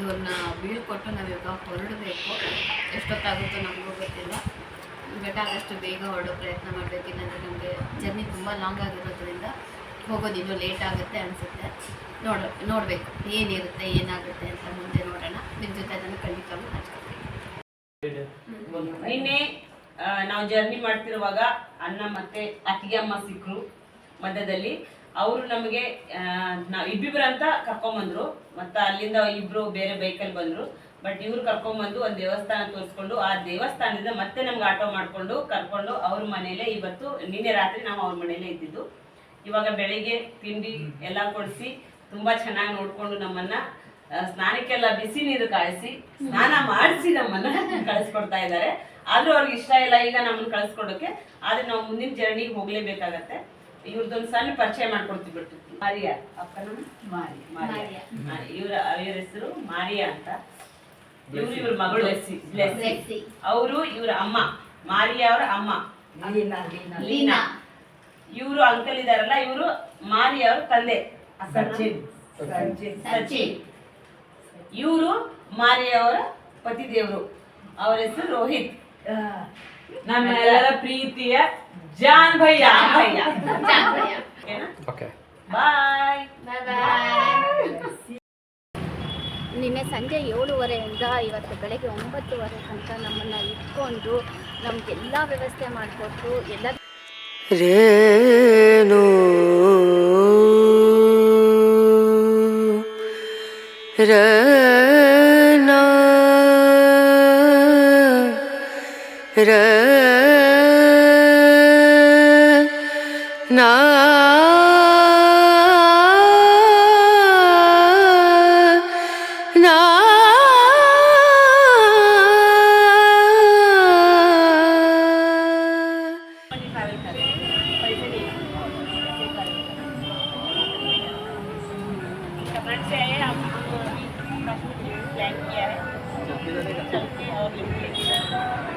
ಇವ್ರನ್ನ ಬೀಳ್ಕೊಟ್ಟು ನಾವು ಇವಾಗ ಹೊರಡಬೇಕು. ಎಷ್ಟೊತ್ತಾಗುತ್ತೋ ನಮಗೂ ಗೊತ್ತಿಲ್ಲ. ಬೇಕಾದಷ್ಟು ಬೇಗ ಹೊರಡೋ ಪ್ರಯತ್ನ ಮಾಡಬೇಕು. ಇಲ್ಲಾಂದರೆ ನಮಗೆ ಜರ್ನಿ ತುಂಬ ಲಾಂಗ್ ಆಗಿರೋದ್ರಿಂದ ಹೋಗೋದು ಇನ್ನೂ ಲೇಟ್ ಆಗುತ್ತೆ ಅನಿಸುತ್ತೆ. ನೋಡ, ನೋಡಬೇಕು. ಏನಿರುತ್ತೆ ಏನಾಗುತ್ತೆ ಅಂತ ಮುಂದೆ ನೋಡೋಣ. ನಿಮ್ಮ ಜೊತೆ ಅದನ್ನು ಖಂಡಿತ ನಿನ್ನೆ ನಾವು ಜರ್ನಿ ಮಾಡ್ತಿರುವಾಗ ಅಣ್ಣ ಮತ್ತೆ ಅತ್ತಿಗೆ ಅಮ್ಮ ಸಿಕ್ಕರು ಮಧ್ಯದಲ್ಲಿ. ಅವರು ನಮಗೆ ನಾವ್ ಇಬ್ಬಿಬ್ರು ಅಂತ ಕರ್ಕೊಂಬಂದ್ರು. ಮತ್ತೆ ಅಲ್ಲಿಂದ ಇಬ್ರು ಬೇರೆ ಬೈಕಲ್ಲಿ ಬಂದ್ರು. ಬಟ್ ಇವ್ರು ಕರ್ಕೊಂಡ್ಬಂದು ಒಂದು ದೇವಸ್ಥಾನ ತೋರಿಸ್ಕೊಂಡು, ಆ ದೇವಸ್ಥಾನದಿಂದ ಮತ್ತೆ ನಮ್ಗೆ ಆಟೋ ಮಾಡ್ಕೊಂಡು ಕರ್ಕೊಂಡು ಅವ್ರ ಮನೇಲೆ ಇವತ್ತು, ನಿನ್ನೆ ರಾತ್ರಿ ನಾವು ಅವ್ರ ಮನೇಲೆ ಇದ್ದಿದ್ದು. ಇವಾಗ ಬೆಳಿಗ್ಗೆ ತಿಂಡಿ ಎಲ್ಲ ಕೊಡಿಸಿ, ತುಂಬಾ ಚೆನ್ನಾಗಿ ನೋಡ್ಕೊಂಡು ನಮ್ಮನ್ನ ಸ್ನಾನಕ್ಕೆಲ್ಲ ಬಿಸಿ ನೀರು ಕಾಯಿಸಿ, ಸ್ನಾನ ಮಾಡಿಸಿ ನಮ್ಮನ್ನ ಕಳಿಸ್ಕೊಡ್ತಾ ಇದ್ದಾರೆ. ಆದ್ರೂ ಅವ್ರಿಗೆ ಇಷ್ಟ ಇಲ್ಲ ಈಗ ನಮ್ಮನ್ನ ಕಳಿಸ್ಕೊಡೋಕೆ. ಆದ್ರೆ ನಾವು ಮುಂದಿನ ಜರ್ನಿಗೆ ಹೋಗ್ಲೇಬೇಕಾಗತ್ತೆ. ಇವ್ರದ್ದೊಂದು ಸಣ್ಣ ಪರಿಚಯ ಮಾಡ್ಕೊಡ್ತೀವಿ ಬಿಟ್ಟು ಮಾರಿಯಾ ಅಪ್ಪನ ಮಾರಿ ಮಾರಿಯಾ. ಇವ್ರ ಇವ್ರ ಹೆಸರು ಮಾರಿಯಾ ಅಂತ. ಇವ್ರು ಇವ್ರ ಮಗಳು ಬ್ಲೆಸ್ಸಿ. ಬ್ಲೆಸ್ಸಿ. ಅವರು ಇವ್ರ ಅಮ್ಮ. ಮಾರಿಯಾ ಅವರ ಅಮ್ಮ. ಲೀನಾ ಇವರು ಅಂಕಲ್ ಇದಾರಲ್ಲ ಇವರು ಮಾರಿಯವ್ರ ತಂದೆ. ಸಚಿನ್. ಸಚಿನ್. ಇವರು ಮಾರಿಯಾ ಅವರ ಪತಿ ದೇವರು ಅವರ ಹೆಸರು ರೋಹಿತ್. ನಮ್ಮೆಲ್ಲರ ಪ್ರೀತಿಯ ಜಾನ್ ಭಯ್ಯ. ಓಕೆ. ಬಾಯ್. Bye bye. ನಿನ್ನೆ ಸಂಜೆ ಏಳುವರೆಯಿಂದ ಇವತ್ತು ಬೆಳಗ್ಗೆ ಒಂಬತ್ತುವರೆ ತನಕ ನಮ್ಮನ್ನು ಇಟ್ಕೊಂಡು ನಮಗೆಲ್ಲ ವ್ಯವಸ್ಥೆ ಮಾಡಿಕೊಟ್ಟು ಎಲ್ಲ ರೇನು ರನ ರನ कमेंट से आए हम प्लान किया है चलते हैं और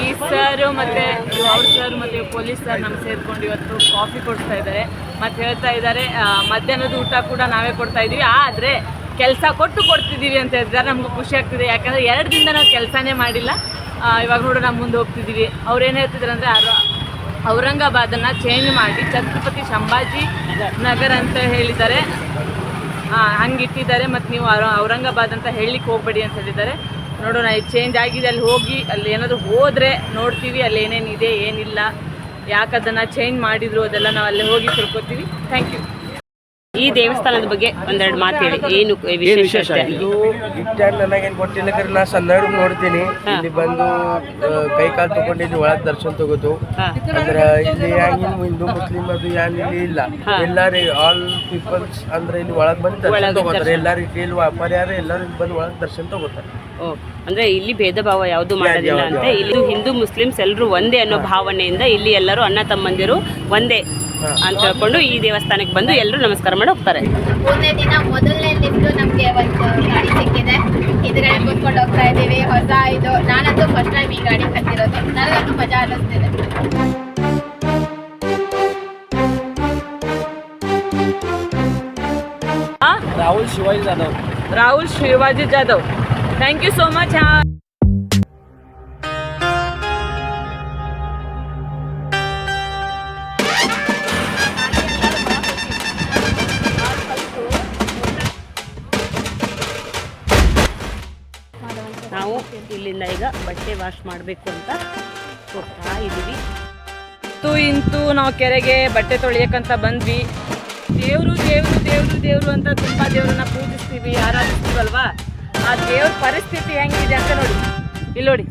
ಈ ಸರ್ ಮತ್ತೆ ಅವ್ರ ಸರ್ ಮತ್ತೆ ಪೊಲೀಸ್ ಸರ್ ನಮ್ಗೆ ಸೇರ್ಕೊಂಡು ಇವತ್ತು ಕಾಫಿ ಕೊಡ್ತಾ ಇದ್ದಾರೆ ಮತ್ತೆ ಹೇಳ್ತಾ ಇದ್ದಾರೆ ಮಧ್ಯಾಹ್ನದ ಊಟ ಕೂಡ ನಾವೇ ಕೊಡ್ತಾ ಇದೀವಿ. ಆದ್ರೆ ಕೆಲಸ ಕೊಟ್ಟು ಕೊಡ್ತಿದ್ದೀವಿ ಅಂತ ಹೇಳಿದ್ದಾರೆ ನಮ್ಗೆ ಖುಷಿ ಆಗ್ತಿದೆ. ಯಾಕಂದ್ರೆ ಎರಡು ದಿನದ ನಾವು ಕೆಲಸನೇ ಮಾಡಿಲ್ಲ. ಇವಾಗ ನೋಡು ನಾವು ಮುಂದೆ ಹೋಗ್ತಿದ್ದೀವಿ ಅವ್ರು ಏನು ಹೇಳ್ತಿದ್ರು ಅಂದರೆ ಔರಂಗಾಬಾದನ್ನು ಚೇಂಜ್ ಮಾಡಿ ಛತ್ರಪತಿ ಸಂಭಾಜಿ ನಗರ ಅಂತ ಹೇಳಿದ್ದಾರೆ. ಹಂಗಿಟ್ಟಿದ್ದಾರೆ ಮತ್ತು ನೀವು ಔರ- ಔರಂಗಾಬಾದ್ ಅಂತ ಹೇಳಲಿಕ್ಕೆ ಹೋಗಬೇಡಿ ಅಂತ ಹೇಳಿದ್ದಾರೆ. ನೋಡೋಣ ಇದು ಚೇಂಜ್ ಆಗಿದೆ ಅಲ್ಲಿ ಹೋಗಿ ಅಲ್ಲಿ ಏನಾದರೂ ಹೋದರೆ ನೋಡ್ತೀವಿ ಅಲ್ಲಿ ಏನೇನಿದೆ ಏನಿಲ್ಲ. ಯಾಕೆ ಅದನ್ನು ಚೇಂಜ್ ಮಾಡಿದ್ರು ಅದೆಲ್ಲ ನಾವು ಅಲ್ಲಿ ಹೋಗಿ ತಿಳ್ಕೊತೀವಿ. ಥ್ಯಾಂಕ್ ಯು ಈ ದೇವಸ್ಥಾನದ ಬಗ್ಗೆ ಒಂದೆರಡು ಮಾತು ಹೇಳಿ. ಏನು ವಿಶೇಷ ಇದು ಗಿಫ್ಟ್ ನನಗೇನು ಗೊತ್ತಿಲ್ಲ ಕರೆ ನಾ ಸಣ್ಣ ನೋಡ್ತೀನಿ. ಇಲ್ಲಿ ಬಂದು ಕೈ ಕಾಲು ತಗೊಂಡಿದ್ದು ಒಳಗೆ ದರ್ಶನ ತಗೋದು. ಅಂದ್ರೆ ಇಲ್ಲಿ ಹಿಂದೂ ಮುಸ್ಲಿಂ ಅದು ಇಲ್ಲಿ ಇಲ್ಲ. ಎಲ್ಲಾರು ಆಲ್ ಪೀಪಲ್ಸ್ ಅಂದ್ರೆ ಇಲ್ಲಿ ಒಳಗೆ ಬಂದು ದರ್ಶನ ತಗೋತಾರೆ. ಎಲ್ಲಾರು ಇಲ್ಲಿ ವ್ಯಾಪಾರ್ಯಾರ ಎಲ್ಲಾರು ಇಲ್ಲಿ ಬಂದು ಒಳಗೆ ದರ್ಶನ ತಗೋತಾರೆ. ಅಂದ್ರೆ ಇಲ್ಲಿ ಭೇದ ಭಾವ ಯಾವುದು ಮಾಡೋದಿಲ್ಲ ಅಂತ ಇಲ್ಲಿ ಹಿಂದೂ ಮುಸ್ಲಿಮ್ಸ್ ಎಲ್ಲರೂ ಒಂದೇ ಅನ್ನೋ ಭಾವನೆಯಿಂದ ಇಲ್ಲಿ ಎಲ್ಲರೂ ಅಣ್ಣ ತಮ್ಮಂದಿರು ಒಂದೇ ಅಂತ ಹೇಳ್ಕೊಂಡು ಈ ದೇವಸ್ಥಾನಕ್ಕೆ ಬಂದು ಎಲ್ಲರೂ ನಮಸ್ಕಾರ ಮಾಡಿ ಹೋಗ್ತಾರೆ. ಮೂರನೇ ದಿನ ಮೊದಲನೇ ಲಿಫ್ಟ್ ನಮಗೆ ಒಂದು ಗಾಡಿ ಸಿಕ್ಕಿದೆ. ಇದ್ರಲ್ಲಿ ಕೂತ್ಕೊಂಡು ಹೋಗ್ತಾ ಇದ್ದೀವಿ. ಹೊಸ ಇದು. ನಾನಂತೂ ಫಸ್ಟ್ ಟೈಮ್ ಈ ಗಾಡಿ ಕತ್ತಿರೋದು ನನಗಂತೂ ಮಜಾ ಅನ್ನಿಸ್ತಿದೆ. Rahul Shivaji Jadhav. Rahul Shivaji Jadhav. Thank you so much ನಾವು ಇಲ್ಲಿಂದ ಈಗ ಬಟ್ಟೆ ವಾಶ್ ಮಾಡಬೇಕು ಅಂತ ಹೋಗ್ತಾ ಇದ್ದೀವಿ. ಇಂತೂ ಇಂತೂ ನಾವು ಕೆರೆಗೆ ಬಟ್ಟೆ ತೊಳಿಯಕ್ಕಂತ ಬಂದ್ವಿ. ದೇವರು ದೇವರು ದೇವರು ದೇವರು ಅಂತ ತುಂಬಾ ದೇವ್ರನ್ನ ಪೂಜಿಸ್ತೀವಿ, ಆರಾಧಿಸ್ತೀವಲ್ವಾ? ಆ ದೇವ್ರ ಪರಿಸ್ಥಿತಿ ಹೆಂಗಿದೆ ಅಂತ ನೋಡಿ. ಇಲ್ಲಿ ನೋಡಿ.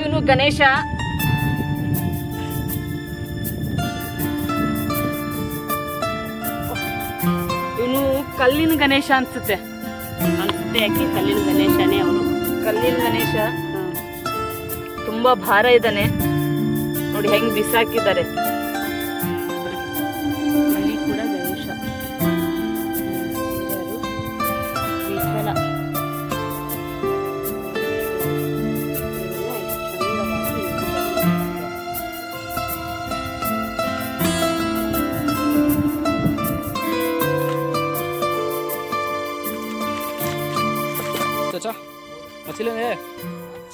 ಇವನು ಗಣೇಶ. ಇವನು ಕಲ್ಲಿನ ಗಣೇಶ ಅನ್ಸುತ್ತೆ. ಅನ್ಸುತ್ತೆ ಯಾಕೆ ಕಲ್ಲಿನ ಗಣೇಶನೇ ಅವನು? ಕಲ್ಲಿನ ಗಣೇಶ. ತುಂಬಾ ಭಾರ ಇದ್ದಾನೆ. ನೋಡಿ ಹೆಂಗ್ ಬಿಸಾಕಿದ್ದಾರೆ.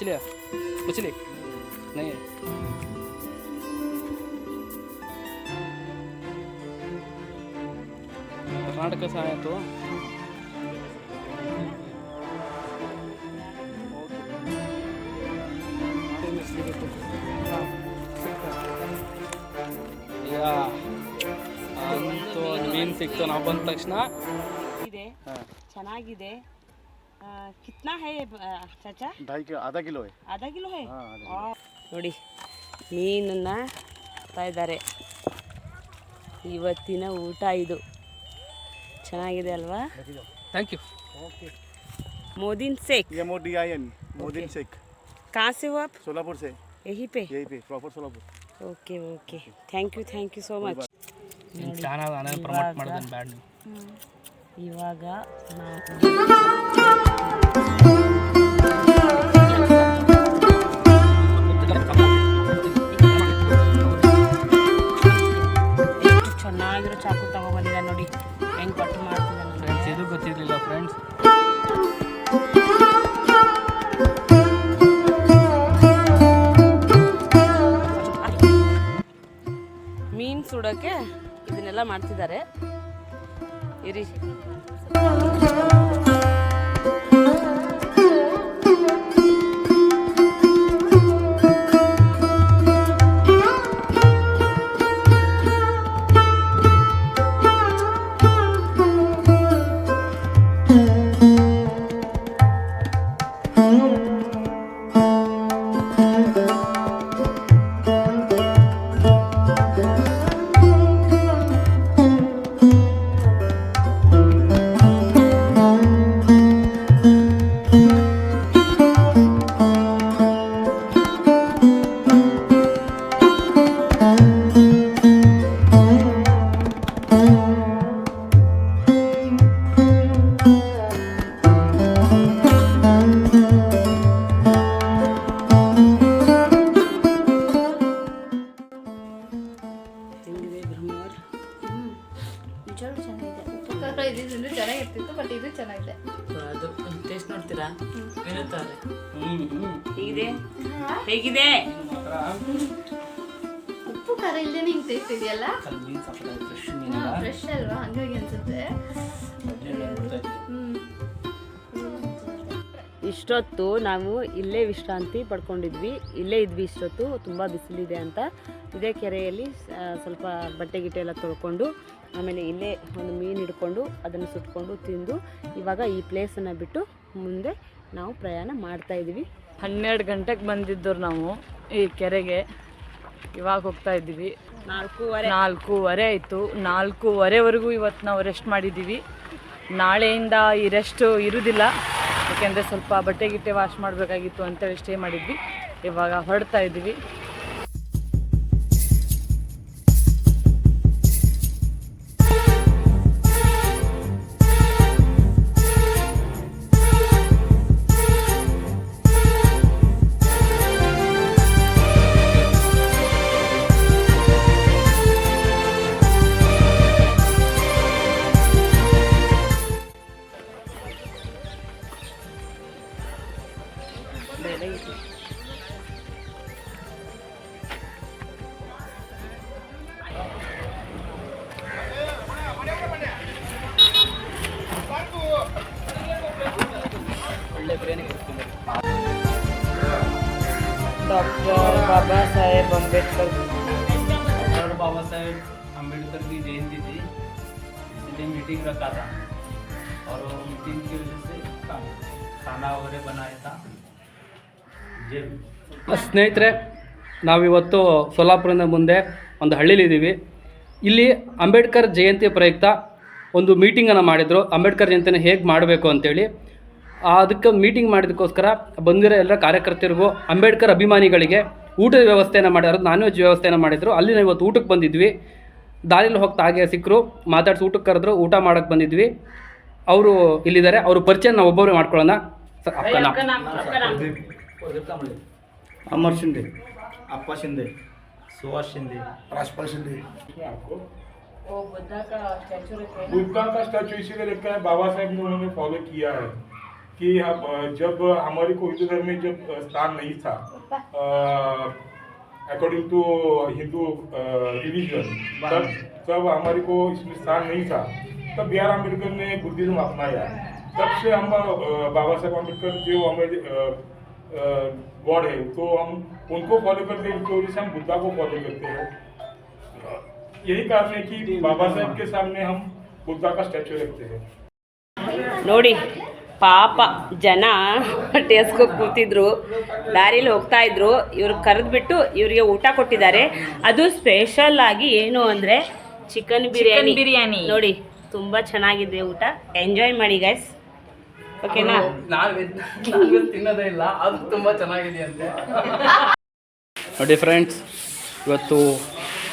मछली है मछली नहीं है कर्नाटक से आया तो ಯಾ ಅಂತೂ ಮೀನು ಸಿಕ್ತು ನಾವು ಬಂದ ತಕ್ಷಣ ಇದೆ ಹಾಂ ಚೆನ್ನಾಗಿದೆ ಆ, ಕಿತ್ನಾ ಹೈ ಆ, ಚಾಚಾ ढाई किलो आधा किलो है ಆಧಾ ಕಿಲೋ ಹೈ हाँ आधा ಆ, ನೋಡಿ ಮೀನನ್ನ ಹಾಕ್ತಾ ಇದ್ದಾರೆ ಇವತ್ತಿನ ಊಟ ಇದು ಚೆನ್ನಾಗಿದೆ ಅಲ್ವಾ ಥ್ಯಾಂಕ್ ಯು मोदिन शेख ये मोदी आयन मोदिन शेख कहाँ से हो आप सोलापुर से यहीं पे यहीं पे proper Solapur okay okay thank you thank you so much channel ನಾನು ಪ್ರಮೋಟ್ ಮಾಡೋದನ್ನು ಬ್ಯಾಡ್ ಇವಾಗ ಚೆನ್ನಾಗಿರೋ ಚಾಕು ತಗೊಬಂದಿದ್ದ ನೋಡಿ. ಹೆಂಗೆ ಕಟ್ ಮಾಡ್ತಿದ್ದಾನೆ ಫ್ರೆಂಡ್ಸ್ ಇದು ಗೊತ್ತಿರಲಿಲ್ಲ ಫ್ರೆಂಡ್ಸ್ ಮೀನ್ ಸುಡೋಕೆ ಇದನ್ನೆಲ್ಲ ಮಾಡ್ತಿದ್ದಾರೆ. Yürü. ನಿಜವಾಗ್ಲೂ ಚೆನ್ನಾಗಿದೆ. ಉಪ್ಪು ಖಾರ ಇದ್ದಿದ್ದು ಚೆನ್ನಾಗಿರ್ತಿತ್ತು ಬಟ್ ಇದು ಚೆನ್ನಾಗಿದೆ. ಅದು ಟೇಸ್ಟ್ ನೋಡ್ತೀರಾ? ಇರುತ್ತಾರೆ ಹೇಗಿದೆ? ಹೇಗಿದೆ? ಉಪ್ಪು ಖಾರ ಇಲ್ಲದೆ ಹಿಂಗೆ ಟೇಸ್ಟ್ ಇದೆಯಲ್ಲ? ಫ್ರೆಶ್ ಫ್ರೆಶ್ ಅಲ್ವಾ? ಹಂಗಾಗಿ ಅನ್ಸುತ್ತೆ. ಹ್ಮ್. ಇಷ್ಟೊತ್ತು ನಾವು ಇಲ್ಲೇ ವಿಶ್ರಾಂತಿ ಪಡ್ಕೊಂಡಿದ್ವಿ. ಇಲ್ಲೇ ಇದ್ವಿ ಇಷ್ಟೊತ್ತು ತುಂಬ ಬಿಸಿಲಿದೆ ಅಂತ. ಇದೇ ಕೆರೆಯಲ್ಲಿ ಸ್ವಲ್ಪ ಬಟ್ಟೆ ಗಿಟ್ಟೆ ಎಲ್ಲ ತೊಳ್ಕೊಂಡು ಆಮೇಲೆ ಇಲ್ಲೇ ಒಂದು ಮೀನು ಹಿಡ್ಕೊಂಡು ಅದನ್ನು ಸುಟ್ಕೊಂಡು ತಿಂದು ಇವಾಗ ಈ ಪ್ಲೇಸನ್ನು ಬಿಟ್ಟು ಮುಂದೆ ನಾವು ಪ್ರಯಾಣ ಮಾಡ್ತಾ ಇದ್ದೀವಿ. ಹನ್ನೆರಡು ಗಂಟೆಗೆ ಬಂದಿದ್ದರು ನಾವು ಈ ಕೆರೆಗೆ. ಇವಾಗ ಹೋಗ್ತಾ ಇದ್ದೀವಿ. ನಾಲ್ಕೂವರೆ. ನಾಲ್ಕೂವರೆ ಆಯಿತು. ನಾಲ್ಕೂವರೆವರೆಗೂ ಇವತ್ತು ನಾವು ರೆಸ್ಟ್ ಮಾಡಿದ್ದೀವಿ. ನಾಳೆಯಿಂದ ಈ ರೆಸ್ಟು ಇರುವುದಿಲ್ಲ ಯಾಕೆಂದರೆ ಸ್ವಲ್ಪ ಬಟ್ಟೆ ಗಿಟ್ಟೆ ವಾಶ್ ಮಾಡಬೇಕಾಗಿತ್ತು ಅಂತೇಳಿ ಸ್ಟೇ ಮಾಡಿದ್ವಿ. ಇವಾಗ ಹೊರಡ್ತಾ ಇದ್ದೀವಿ. अम्बेडकर की जयंती थी इसलिए मीटिंग रखा था और वो मीटिंग की वजह से खा- खाना वगैरह बनाया था ಸ್ನೇಹಿತರೆ ನಾವಿವತ್ತು ಸೋಲಾಪುರದ ಮುಂದೆ ಒಂದು ಹಳ್ಳಿಲಿದ್ದೀವಿ ಇಲ್ಲಿ ಅಂಬೇಡ್ಕರ್ ಜಯಂತಿ ಪ್ರಯುಕ್ತ ಒಂದು ಮೀಟಿಂಗನ್ನು ಮಾಡಿದರು ಅಂಬೇಡ್ಕರ್ ಜಯಂತಿನ ಹೇಗೆ ಮಾಡಬೇಕು ಅಂತೇಳಿ ಆ, ಅದಕ್ಕೆ ಮೀಟಿಂಗ್ ಮಾಡಿದಕ್ಕೋಸ್ಕರ ಬಂದಿರೋ ಎಲ್ಲ ಕಾರ್ಯಕರ್ತರಿಗೂ ಅಂಬೇಡ್ಕರ್ ಅಭಿಮಾನಿಗಳಿಗೆ ಊಟದ ವ್ಯವಸ್ಥೆಯನ್ನು ಮಾಡ್ಯಾರ ನಾನ್ ವೆಜ್ ವ್ಯವಸ್ಥೆಯನ್ನು ಮಾಡಿದರು ಅಲ್ಲಿ ನಾವು ಇವತ್ತು ಊಟಕ್ಕೆ ಬಂದಿದ್ವಿ ದಾರಿಲಿ ಹೋಗ್ತಾ ಹಾಗೆ ಸಿಕ್ಕರು ಮಾತಾಡ್ಸಿ ಊಟಕ್ಕೆ ಕರೆದ್ರು ಊಟ ಮಾಡೋಕ್ಕೆ ಬಂದಿದ್ವಿ ಅವರು ಇಲ್ಲಿದ್ದಾರೆ ಅವ್ರ ಪರಿಚಯ ನಾವು ಒಬ್ಬೊಬ್ಬರೇ ಮಾಡ್ಕೊಳ್ಳೋಣ ಸ- ಅಕ್ಕನ अमर शिंदे अप्पा शिंदे सुहास शिंदे राजपाल शिंदे बुद्धा का स्टैचू इसीलिए रखा है बाबा साहब ने उन्होंने फॉलो किया है कि हम अ, जब हमारे को हिंदू धर्म में जब अ, स्थान नहीं था अकॉर्डिंग टू हिंदू रिलीजन तब तब हमारे को इसमें स्थान नहीं था। तब बी आर अंबेडकर ने बुद्धिज्म अपनाया। तब से हम बाबा साहब अंबेडकर जो हमारे गॉड है तो हम उनको फॉलो करते हैं इनकी वजह से हम बुद्धा को फॉलो करते हैं। यही कारण है कि बाबा साहब के सामने हम बुद्धा का स्टैचू रखते हैं। ಪಾಪ ಜನ ಟೇಸ್ಕೊ ಕೂತಿದ್ರು ದಾರಿಲಿ ಹೋಗ್ತಾ ಇದ್ರು ಇವ್ರು ಕರೆದ್ಬಿಟ್ಟು ಇವರಿಗೆ ಊಟ ಕೊಟ್ಟಿದ್ದಾರೆ. ಅದು ಸ್ಪೆಷಲ್ ಆಗಿ ಏನು ಅಂದರೆ ಚಿಕನ್ ಬಿರಿಯಾನಿ ಬಿರಿಯಾನಿ. ನೋಡಿ ತುಂಬ ಚೆನ್ನಾಗಿದೆ ಊಟ. ಎಂಜಾಯ್ ಮಾಡಿ ಗೈಸ್ ಓಕೆನಾ ತಿನ್ನೋದೇ ಇಲ್ಲ ಅದು ತುಂಬ ಚೆನ್ನಾಗಿದೆ ಅಂತೆ ನೋಡಿ ಫ್ರೆಂಡ್ಸ್ ಇವತ್ತು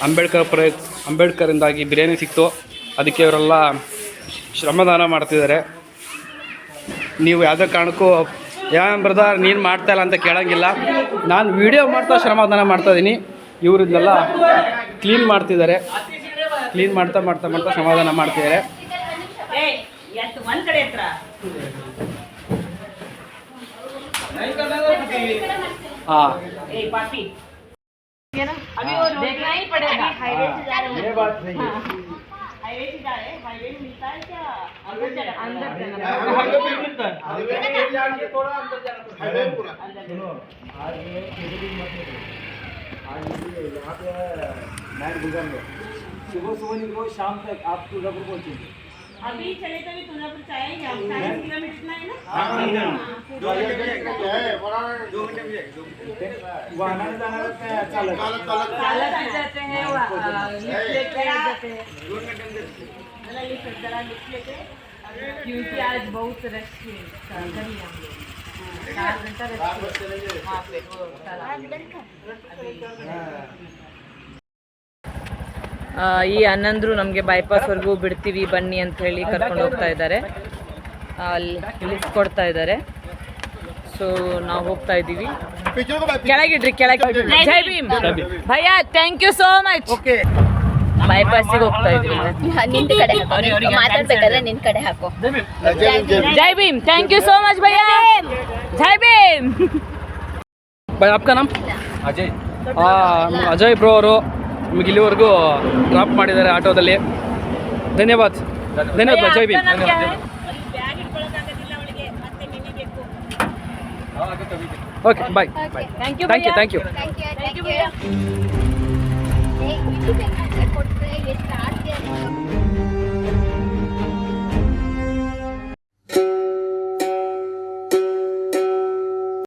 ಅಂಬೇಡ್ಕರ್ ಪ್ರ ಅಂಬೇಡ್ಕರಿಂದಾಗಿ ಬಿರಿಯಾನಿ ಸಿಕ್ತು. ಅದಕ್ಕೆ ಇವರೆಲ್ಲ ಶ್ರಮದಾನ ಮಾಡ್ತಿದ್ದಾರೆ. ನೀವು ಯಾವುದೇ ಕಾರಣಕ್ಕೂ ಯಾ ಬ್ರದರ್ ನೀನು ಮಾಡ್ತಾ ಇಲ್ಲ ಅಂತ ಕೇಳೋಂಗಿಲ್ಲ ನಾನು ವಿಡಿಯೋ ಮಾಡ್ತಾ ಶ್ರಮದಾನ ಮಾಡ್ತಾ ಇದ್ದೀನಿ ಇವರು ಇದನ್ನೆಲ್ಲ ಕ್ಲೀನ್ ಮಾಡ್ತಿದ್ದಾರೆ ಕ್ಲೀನ್ ಮಾಡ್ತಾ ಮಾಡ್ತಾ ಮಾಡ್ತಾ ಶ್ರಮದಾನ ಮಾಡ್ತಿದ್ದಾರೆ ಒಂದ್ ಕಡೆ ಹತ್ರ ಹಾಂ ಏ ಪಾಪಿ अभी वो रोड नहीं पड़ेगा हाईवे से जा रहे हैं हाईवे से जा रहे हैं हाईवे में मिलता है क्या अंदर जाना अंदर सुबह सुबह निकलो शाम तक आप दुर्गापुर पहुंचेंगे अभी चले तो भी तुझा पर जाएगा चालीस किलोमीटर इतना है ना? हाँ। दो मिनट दो मिनट वाहन जाना चालत चालत आ जाते हैं लिफ्ट लेके आ जाते हैं। चला लिफ्ट चला लिफ्ट लेके। क्योंकि आज बहुत रश है चार घंटा रश है। हाँ चला ಈ ಹನ್ನೊಂದ್ರು ನಮಗೆ ಬೈಪಾಸ್ವರೆಗೂ ಬಿಡ್ತೀವಿ ಬನ್ನಿ ಅಂತ ಹೇಳಿ ಕರ್ಕೊಂಡು ಹೋಗ್ತಾ ಇದ್ದಾರೆ ಆ, ಅಲ್ಲಿ ಲಿಫ್ಟ್ ಕೊಡ್ತಾ ಇದ್ದಾರೆ ಸೊ ನಾವು ಹೋಗ್ತಾ ಇದ್ದೀವಿ ಕೆಳಗಿಡ್ರಿ ಕೆಳಗೆ ಜೈ Bhim bhaiya thank you so much okay ಬೈಪಾಸಿಗೆ ಹೋಗ್ತಾ ಇದ್ದೀವಿ ನಿನ್ ಕಡೆ ಹಾಕೋ ಮಾತಾಡ್ಬೇಕಾದ್ರೆ ನಿನ್ ಕಡೆ ಹಾಕೋ Jai Bhim thank you so much bhaiya ಜೈ ಭೀಮ್ भाई आपका नाम ಅಜಯ್ ಹಾಂ ಅಜಯ್ ಬ್ರೋ ಅವರು ನಮಗೆ ಇಲ್ಲಿವರೆಗೂ ಡ್ರಾಪ್ ಮಾಡಿದ್ದಾರೆ ಆಟೋದಲ್ಲಿ. ಧನ್ಯವಾದ. ಧನ್ಯವಾದ ಜೈ B okay bye thank you thank you thank you